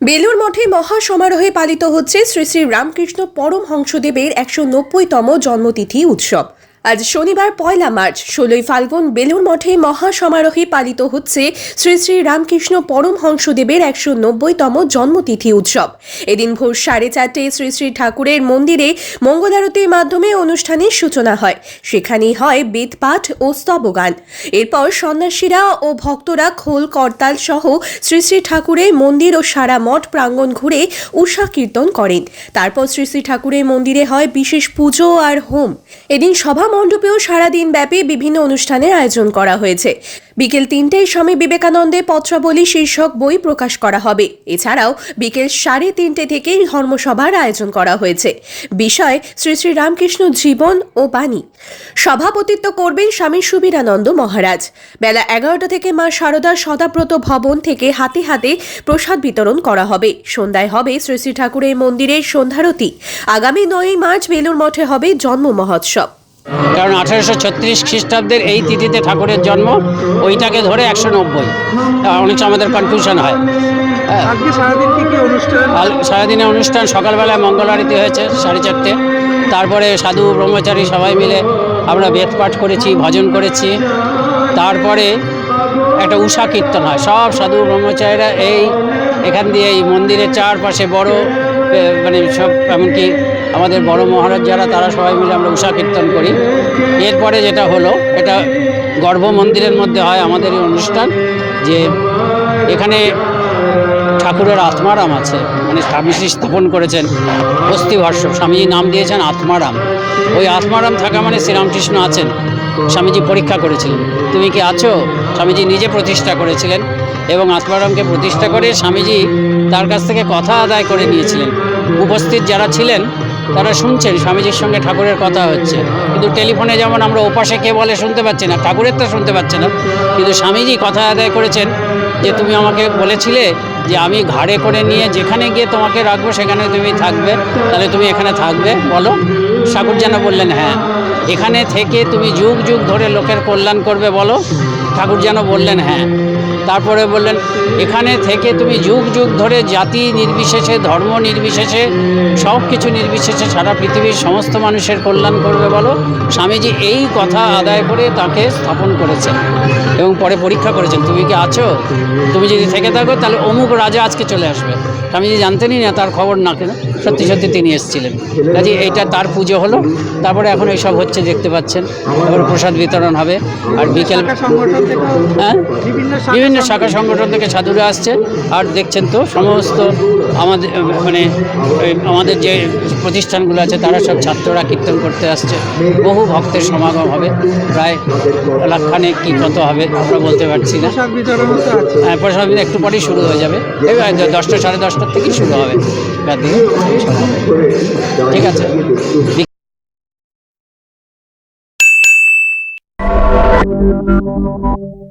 বেলুর মঠে মহা সমারোহে পালিত হচ্ছে শ্রী শ্রী রামকৃষ্ণ পরমহংসদেবের একশো নব্বইতম জন্মতিথি উৎসব। আজ শনিবার পয়লা মার্চ, ষোলোই ফাল্গুন বেলুর মঠে মহা সমারোহে পালিত হচ্ছে শ্রী শ্রী রামকৃষ্ণ পরমহংসদেবের একশো নব্বইতম জন্মতিথি উৎসব। এদিন ভোর সাড়ে চারটে শ্রী শ্রী ঠাকুরের মন্দিরে মঙ্গলারতির মাধ্যমে অনুষ্ঠানের সূচনা হয়। সেখানেই হয় বেদপাঠ ও স্তবগান। এরপর সন্ন্যাসীরা ও ভক্তরা খোল, করতাল সহ শ্রী শ্রী ঠাকুরের মন্দির ও সারা মঠ প্রাঙ্গণ ঘুরে উষা কীর্তন করেন। তারপর শ্রী শ্রী ঠাকুরের মন্দিরে হয় বিশেষ পুজো আর হোম। এদিন সভা মণ্ডপেও সারাদিন ব্যাপী বিভিন্ন অনুষ্ঠানের আয়োজন করা হয়েছে। বিকেল তিনটেয় স্বামী বিবেকানন্দের পত্রাবলী শীর্ষক বই প্রকাশ করা হবে। এছাড়াও বিকেল সাড়ে তিনটে থেকেই ধর্মসভার আয়োজন করা হয়েছে। বিষয় শ্রী শ্রী রামকৃষ্ণ জীবন ও বাণী। সভাপতিত্ব করবেন স্বামী সুবীরানন্দ মহারাজ। বেলা এগারোটা থেকে মা শারদার সদাব্রত ভবন থেকে হাতে হাতে প্রসাদ বিতরণ করা হবে। সন্ধ্যায় হবে শ্রী শ্রী ঠাকুরের মন্দিরের সন্ধ্যারতি। আগামী নয়ই মার্চ বেলুর মঠে হবে জন্ম মহোৎসব। কারণ আঠারোশো ছত্রিশ খ্রিস্টাব্দের এই তিথিতে ঠাকুরের জন্ম ওইটাকে ধরে একশো নব্বই। অনেক সময় আমাদের কনফিউশন হয়। হ্যাঁ সারাদিনে অনুষ্ঠান? সকালবেলায় মঙ্গল আরতি হয়েছে সাড়ে চারটে। তারপরে সাধু ব্রহ্মচারী সবাই মিলে আমরা বেদ পাঠ করেছি ভজন করেছি। তারপরে একটা উষা কীর্তন হয়। সব সাধু ব্রহ্মচারীরা এই এখান দিয়ে এই মন্দিরের চারপাশে বড় মানে সব এমনকি আমাদের বড় মহারাজ যারা, তারা সবাই মিলে আমরা উষা কীর্তন করি। এরপরে যেটা হলো, এটা গর্ভ মন্দিরের মধ্যে হয় আমাদের এই অনুষ্ঠান, যে এখানে ঠাকুরের আত্মারাম আছে। মানে স্বামীজি স্থাপন করেছেন অস্থিভাষ্য স্বামীজি নাম দিয়েছেন আত্মারাম। ওই আত্মারাম থাকা মানে শ্রীরামকৃষ্ণ আছেন। স্বামীজি পরীক্ষা করেছিলেন। তুমি কি আছো? স্বামীজি নিজে প্রতিষ্ঠা করেছিলেন এবং আত্মারামকে প্রতিষ্ঠা করে স্বামীজি তার কাছ থেকে কথা আদায় করে নিয়েছিলেন। উপস্থিত যারা ছিলেন তারা শুনছেন, স্বামীজির সঙ্গে ঠাকুরের কথা হচ্ছে। কিন্তু টেলিফোনে যেমন আমরা ওপাশে কে বলে শুনতে পাচ্ছি না, ঠাকুরের তো শুনতে পাচ্ছে না। কিন্তু স্বামীজি কথা আদায় করেছেন যে, তুমি আমাকে বলেছিলে যে, আমি ঘাড়ে করে নিয়ে যেখানে গিয়ে তোমাকে রাখব, সেখানে তুমি থাকবে। তাহলে তুমি এখানে থাকবে, বলো। যেন বললেন হ্যাঁ এখানে থেকে তুমি যুগ যুগ ধরে লোকের কল্যাণ করবে, বলো। ঠাকুর যেন বললেন হ্যাঁ। তারপরে বললেন, এখানে থেকে তুমি যুগ যুগ ধরে জাতি নির্বিশেষে, ধর্ম নির্বিশেষে, সব কিছু নির্বিশেষে সারা পৃথিবীর সমস্ত মানুষের কল্যাণ করবে বলো। স্বামীজি এই কথা আদায় করে তাকে স্থাপন করেছেন এবং পরে পরীক্ষা করেছেন, তুমি কি আছো? তুমি যদি থেকে থাকো, তাহলে অমুক রাজা আজকে চলে আসবে। স্বামীজি জানতেনই না, তার খবর না কেন? সত্যি সত্যি তিনি এসেছিলেন। কাজে এইটা তার পুজো হলো। তারপরে এখন এইসব হচ্ছে দেখতে পাচ্ছেন। এবার প্রসাদ বিতরণ হবে। আর বিকেল হ্যাঁ? বিভিন্ন শাখা সংগঠন থেকে সাধুরা আসছে। আর দেখছেন তো সমস্ত আমাদের মানে আমাদের যে প্রতিষ্ঠানগুলো আছে তারা সব ছাত্ররা কীর্তন করতে আসছে। বহু ভক্তের সমাগম হবে। প্রায় লাখখানে কি কত হবে আমরা বলতে পারছি না। প্রসাদ বিতরণ হ্যাঁ প্রসাদ একটু পরেই শুরু হয়ে যাবে। দশটা সাড়ে দশটার থেকেই শুরু হবে। রাতে দিয়ে ঠিক আছে।